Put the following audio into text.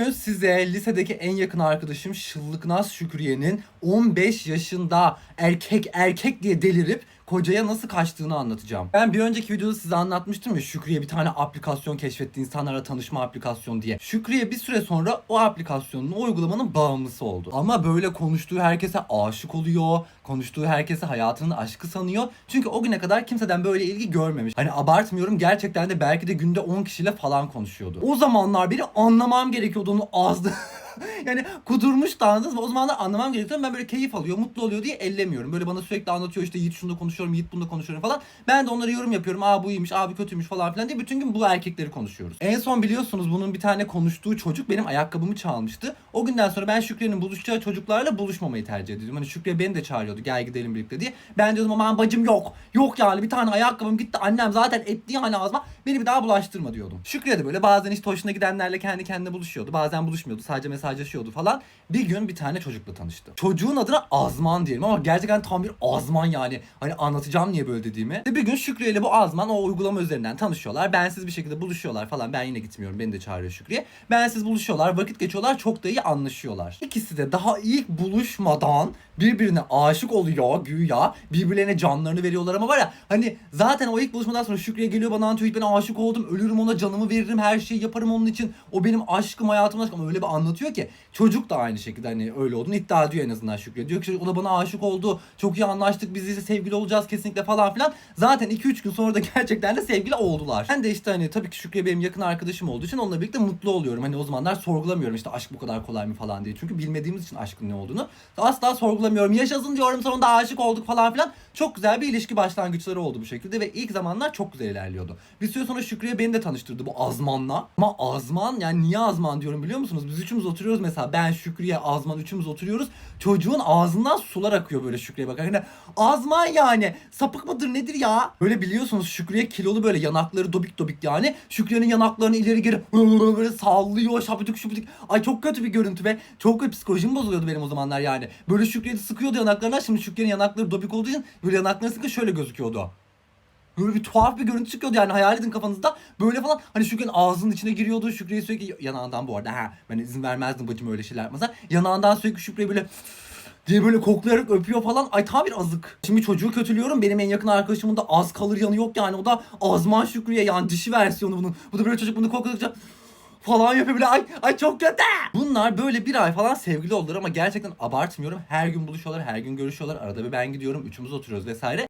Bugün size lisedeki en yakın arkadaşım Şıllıknaz Şükriye'nin 15 yaşında erkek erkek diye delirip kocaya nasıl kaçtığını anlatacağım. Ben bir önceki videoda size anlatmıştım ya Şükriye bir tane aplikasyon keşfetti insanlarla tanışma aplikasyonu diye. Şükriye bir süre sonra o aplikasyonun, o uygulamanın bağımlısı oldu. Ama böyle konuştuğu herkese aşık oluyor, konuştuğu herkese hayatının aşkı sanıyor. Çünkü o güne kadar kimseden böyle ilgi görmemiş. Hani abartmıyorum gerçekten de belki de günde 10 kişiyle falan konuşuyordu. O zamanlar beni anlamam gerekiyordu onu ağızda yani kudurmuş da anladınız mı? O zamanlar anlamam gerekiyor. Ben böyle keyif alıyor, mutlu oluyor diye ellemiyorum. Böyle bana sürekli anlatıyor işte Yiğit şunu konuşuyorum, Yiğit bunu konuşuyorum falan. Ben de onlara yorum yapıyorum. Aa bu iyiymiş, abi kötüymüş falan filan diye bütün gün bu erkekleri konuşuyoruz. En son biliyorsunuz bunun bir tane konuştuğu çocuk benim ayakkabımı çalmıştı. O günden sonra ben Şükriye'nin buluşacağı çocuklarla buluşmamayı tercih ediyordum. Hani Şükriye beni de çağırıyordu gel gidelim birlikte diye. Ben diyordum aman bacım yok. Yok yani bir tane ayakkabım gitti. Annem zaten etti yani ağzıma. Beni bir daha bulaştırma diyordum. Şükriye de böyle bazen işte hoşuna gidenlerle kendi kendine buluşuyordu. Bazen buluşmuyordu. Sadece mesajlaşıyordu falan. Bir gün bir tane çocukla tanıştı. Çocuğun adına Azman diyelim ama gerçekten tam bir Azman yani. Hani anlatacağım niye böyle dediğimi. Ve bir gün Şükriye ile bu Azman o uygulama üzerinden tanışıyorlar. Bensiz bir şekilde buluşuyorlar falan. Ben yine gitmiyorum. Beni de çağırıyor Şükriye. Bensiz buluşuyorlar. Vakit geçiyorlar. Çok da iyi anlaşıyorlar. İkisi de daha ilk buluşmadan birbirine aşık oluyor güya. Birbirlerine canlarını veriyorlar ama var ya hani zaten o ilk buluşmadan sonra Şükriye geliyor bana anlatıyor. Ben aşık oldum. Ölürüm ona canımı veririm. Her şeyi yaparım onun için. O benim aşkım hayatım aşkım. Öyle bir anlatıyor ki. Çocuk da aynı şekilde hani öyle olduğunu iddia ediyor en azından Şükriye. Diyor ki o da bana aşık oldu. Çok iyi anlaştık. Biz ise sevgili olacağız kesinlikle falan filan. Zaten 2-3 gün sonra da gerçekten de sevgili oldular. Ben de işte hani tabii ki Şükriye benim yakın arkadaşım olduğu için onunla birlikte mutlu oluyorum. Hani o zamanlar sorgulamıyorum işte aşk bu kadar kolay mı falan diye. Çünkü bilmediğimiz için aşkın ne olduğunu. Asla sorgulamıyorum. Yaşasın diyorum sonunda aşık olduk falan filan. Çok güzel bir ilişki başlangıçları oldu bu şekilde ve ilk zamanlar çok güzel ilerliyordu. Bir süre sonra Şükriye beni de tanıştırdı bu Azman'la. Ama Azman yani niye Azman diyorum biliyor musunuz? Biz üçümüz oturuyoruz mesela ben Şükriye Azman üçümüz oturuyoruz. Çocuğun ağzından sular akıyor böyle Şükriye bakar. Yani Azman yani sapık mıdır nedir ya? Böyle biliyorsunuz Şükriye kilolu böyle yanakları dobik dobik yani. Şükriye'nin yanaklarını ileri geri böyle sallıyor şapıdık şupıdık. Ay çok kötü bir görüntü ve çok kötü psikolojim bozuluyordu benim o zamanlar yani. Böyle Şükriye de sıkıyordu yanaklarına. Şimdi Şükriye'nin yanakları dobik olduğu için böyle yanaklarını sıkınca şöyle gözüküyordu. Böyle bir tuhaf bir görüntü çıkıyordu yani hayal edin kafanızda. Böyle falan hani Şükriye'nin ağzının içine giriyordu. Şükriye sürekli yanağından bu arada ha ben izin vermezdim bacım öyle şeyler yapmasa. Yanağından sürekli Şükriye böyle diye böyle koklayarak öpüyor falan. Ay tam bir azık. Şimdi çocuğu kötülüyorum. Benim en yakın arkadaşımın da az kalır yanı yok yani. O da Azman Şükriye yani dişi versiyonu bunun. Bu da böyle çocuk bunu kokladıkça falan yapıyor bile ay ay çok kötü. Bunlar böyle bir ay falan sevgili oldular ama gerçekten abartmıyorum. Her gün buluşuyorlar, her gün görüşüyorlar. Arada bir ben gidiyorum, üçümüz oturuyoruz vesaire.